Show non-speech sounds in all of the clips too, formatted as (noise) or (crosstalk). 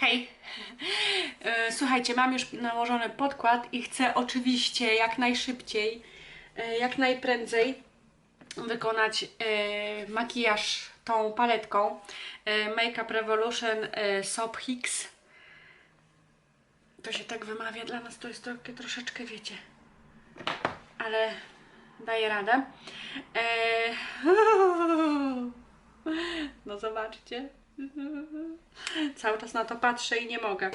Hej! E, Słuchajcie, mam już nałożony podkład i chcę oczywiście jak najszybciej, e, jak najprędzej wykonać e, makijaż tą paletką Makeup Revolution Soap Hicks. To się tak wymawia, dla nas to jest trochę, troszeczkę, wiecie, ale daję radę. (laughs) No zobaczcie. Cały czas na to patrzę i nie mogę.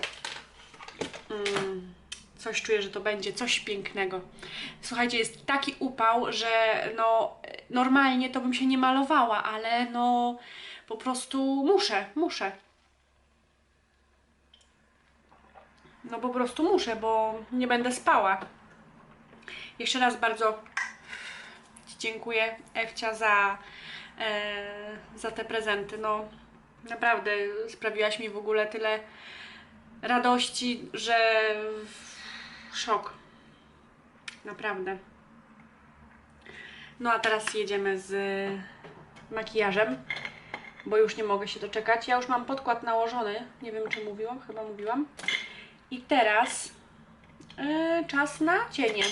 Mm, coś czuję, że to będzie coś pięknego. Słuchajcie, jest taki upał, że no normalnie to bym się nie malowała, ale no po prostu muszę, muszę. No po prostu muszę, bo nie będę spała. Jeszcze raz bardzo dziękuję Ewcia za, e, za te prezenty. No naprawdę sprawiłaś mi w ogóle tyle radości, że szok. Naprawdę. No a teraz jedziemy z makijażem, bo już nie mogę się doczekać. Ja już mam podkład nałożony, nie wiem czy mówiłam, chyba mówiłam. I teraz e, czas na cienie.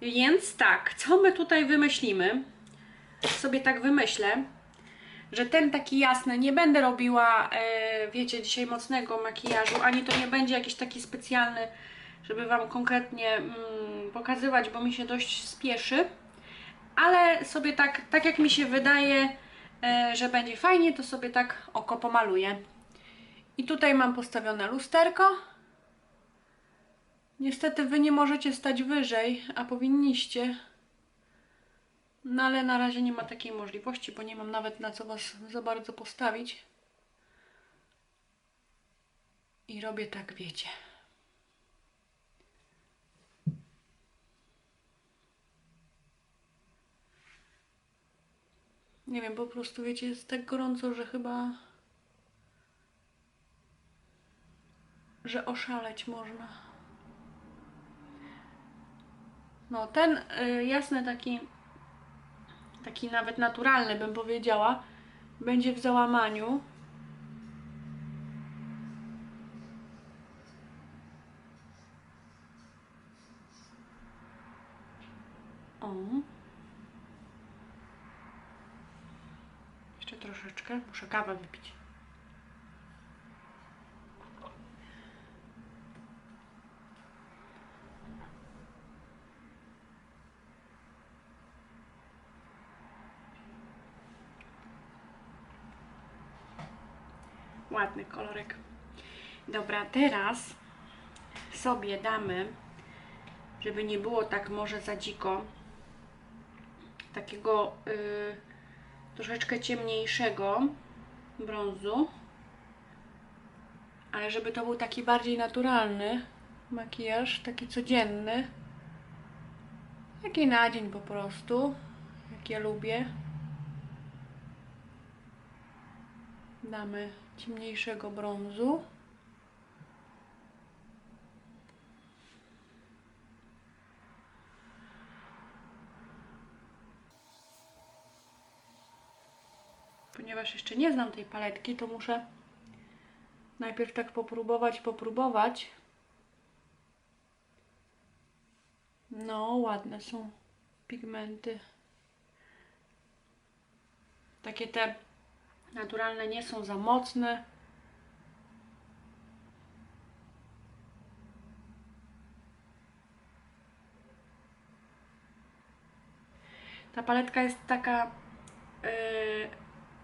Więc tak, co my tutaj wymyślimy? Sobie tak wymyślę, że ten taki jasny, nie będę robiła, e, wiecie, dzisiaj mocnego makijażu, ani to nie będzie jakiś taki specjalny, żeby Wam konkretnie mm, pokazywać, bo mi się dość spieszy. Ale sobie tak, tak jak mi się wydaje, e, że będzie fajnie, to sobie tak oko pomaluję. I tutaj mam postawione lusterko. Niestety Wy nie możecie stać wyżej, a powinniście. No ale na razie nie ma takiej możliwości, bo nie mam nawet na co Was za bardzo postawić. I robię tak, wiecie. Nie wiem, po prostu wiecie, jest tak gorąco, że chyba. że oszaleć można. No, ten y, jasny taki taki nawet naturalny bym powiedziała, będzie w załamaniu. O. Jeszcze troszeczkę, muszę kawę wypić. Ładny kolorek. Dobra, teraz sobie damy, żeby nie było tak może za dziko, takiego y, troszeczkę ciemniejszego brązu, ale żeby to był taki bardziej naturalny makijaż, taki codzienny, taki na dzień po prostu, jak ja lubię. Damy ciemniejszego brązu. Ponieważ jeszcze nie znam tej paletki, to muszę najpierw tak popróbować, popróbować. No, ładne są pigmenty. Takie te naturalne nie są za mocne. Ta paletka jest taka yy,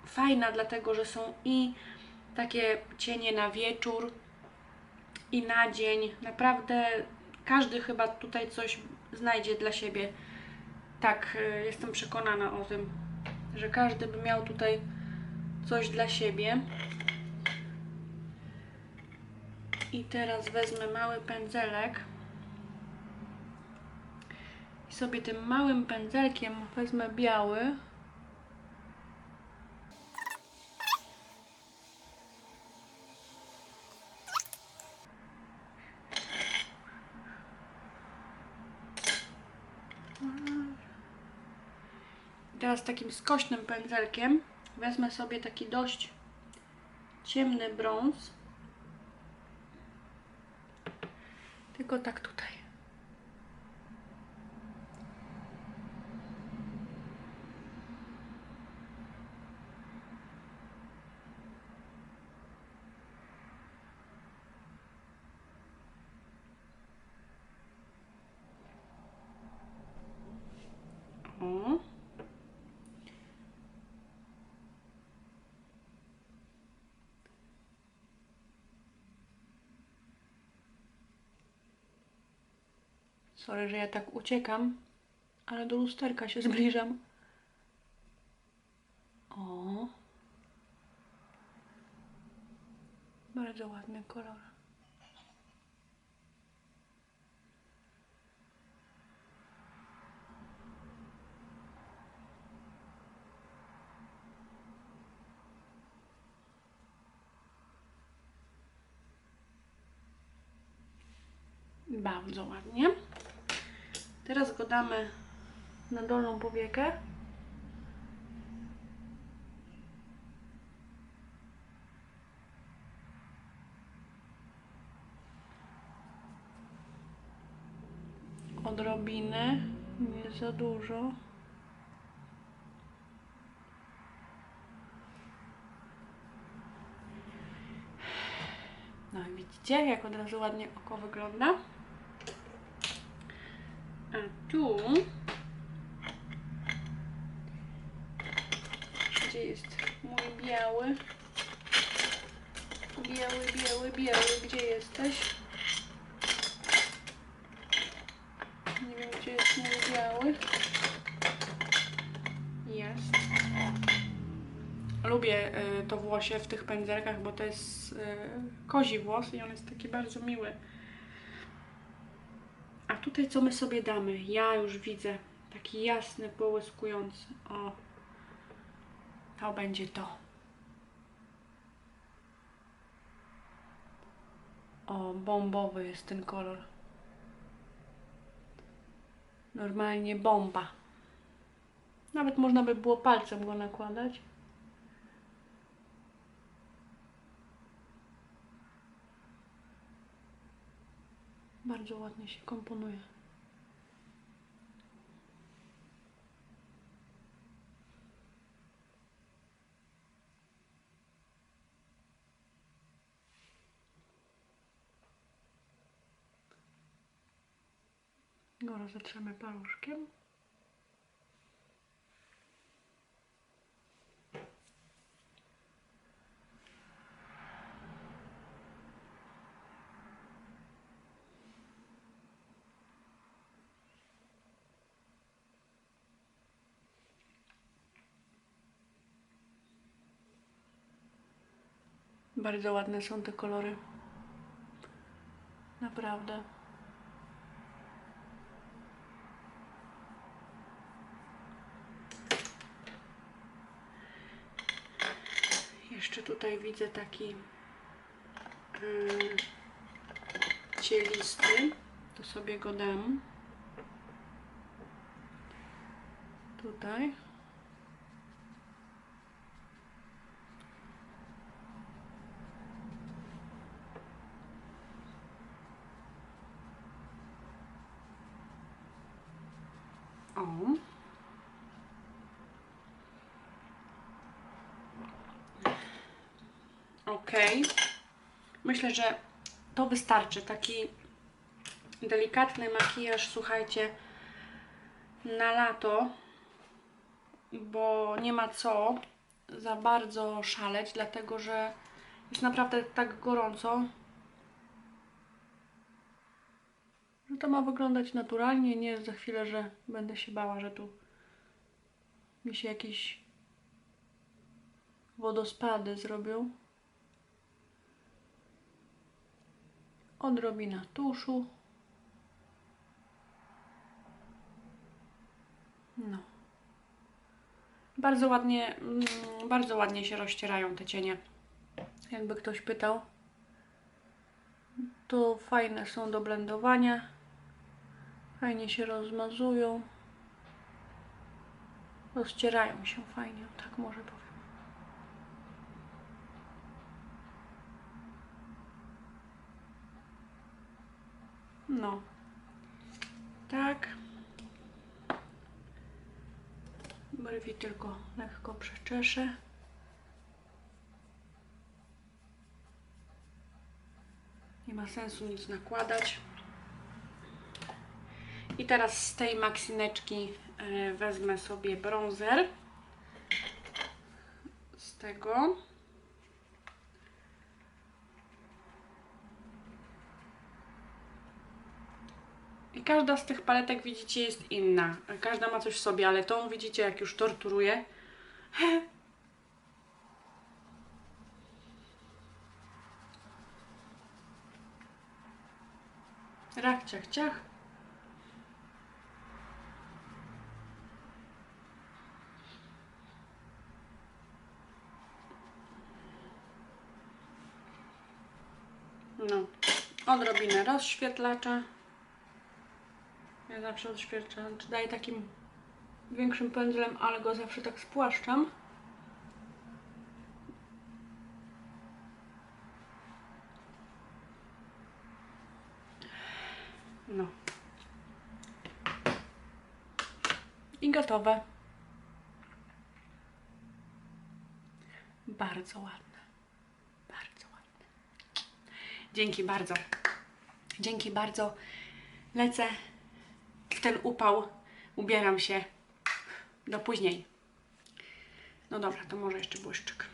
fajna, dlatego że są i takie cienie na wieczór, i na dzień. Naprawdę każdy chyba tutaj coś znajdzie dla siebie. Tak, yy, jestem przekonana o tym, że każdy by miał tutaj coś dla siebie. I teraz wezmę mały pędzelek i sobie tym małym pędzelkiem wezmę biały. Teraz takim skośnym pędzelkiem wezmę sobie taki dość ciemny brąz. Tylko tak tutaj. O. Sorry, że ja tak uciekam, ale do lusterka się zbliżam. O. Bardzo ładny kolor. Bardzo ładnie. Teraz go damy na dolną powiekę. Odrobinę, nie za dużo. No i widzicie, jak od razu ładnie oko wygląda. Tu gdzie jest mój biały? Biały, biały, biały, gdzie jesteś? Nie wiem, gdzie jest mój biały. Jest. Lubię y, to włosie w tych pędzelkach, bo to jest y, kozi włos i on jest taki bardzo miły. Tutaj co my sobie damy? Ja już widzę taki jasny, połyskujący. O, to będzie to. O, bombowy jest ten kolor. Normalnie bomba. Nawet można by było palcem go nakładać. Bardzo ładnie się komponuje. Go rozetrzemy paluszkiem. Bardzo ładne są te kolory. Naprawdę. Jeszcze tutaj widzę taki yy, cielisty. To sobie go dam. Tutaj. Ok. Myślę, że to wystarczy. Taki delikatny makijaż, słuchajcie, na lato, bo nie ma co za bardzo szaleć, dlatego że jest naprawdę tak gorąco, że to ma wyglądać naturalnie, nie za chwilę, że będę się bała, że tu mi się jakieś wodospady zrobią. Odrobina tuszu. No. Bardzo ładnie, mm, bardzo ładnie się rozcierają te cienie. Jakby ktoś pytał. To fajne są do blendowania. Fajnie się rozmazują. Rozcierają się fajnie, tak może powiem. No. Tak. Brwi tylko lekko przeczeszę. Nie ma sensu nic nakładać. I teraz z tej maksineczki e, wezmę sobie bronzer. Z tego. I każda z tych paletek, widzicie, jest inna. Każda ma coś w sobie, ale tą, widzicie, jak już torturuję. (laughs) Rach, ciach, ciach. No, odrobinę rozświetlacza. Ja zawsze odświetlacz daję takim większym pędzlem, ale go zawsze tak spłaszczam. No. I gotowe. Bardzo ładne. Bardzo ładne. Dzięki bardzo. Dzięki bardzo. Lecę w ten upał. Ubieram się. Do później. No dobra, to może jeszcze błyszczyk.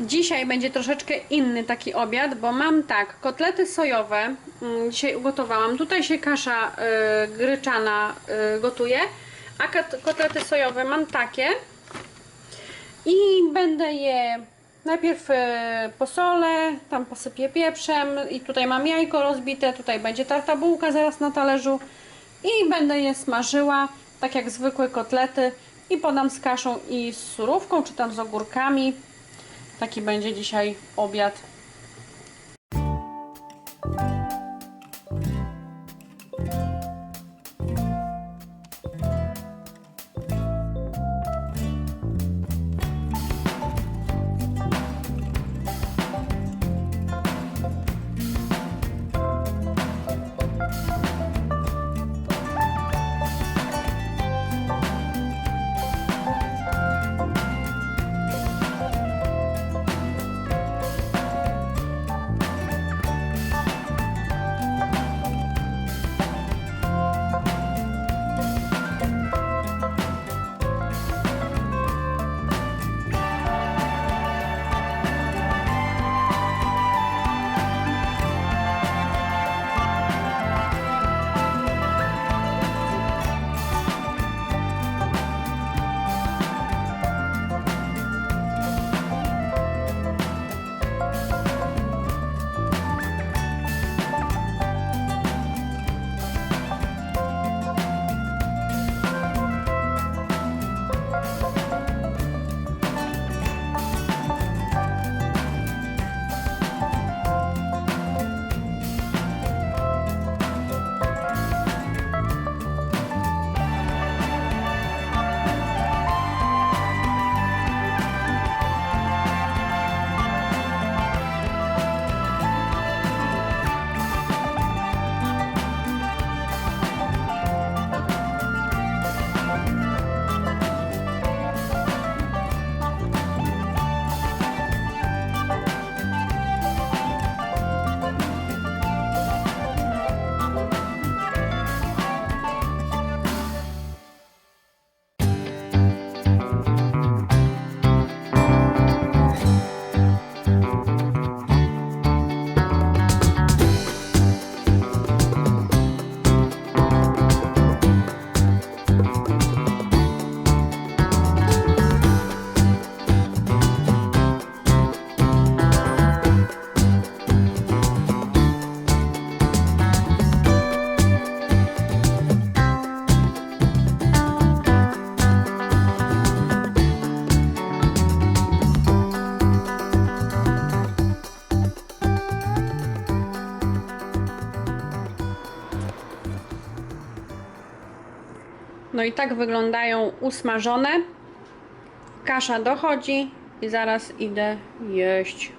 Dzisiaj będzie troszeczkę inny taki obiad, bo mam tak, kotlety sojowe mm, dzisiaj ugotowałam. Tutaj się kasza y, gryczana y, gotuje, a kotlety sojowe mam takie i będę je najpierw y, posolę, tam posypię pieprzem i tutaj mam jajko rozbite, tutaj będzie tarta bułka zaraz na talerzu i będę je smażyła tak jak zwykłe kotlety i podam z kaszą i z surówką, czy tam z ogórkami. Taki będzie dzisiaj obiad. I tak wyglądają usmażone. Kasza dochodzi i zaraz idę jeść.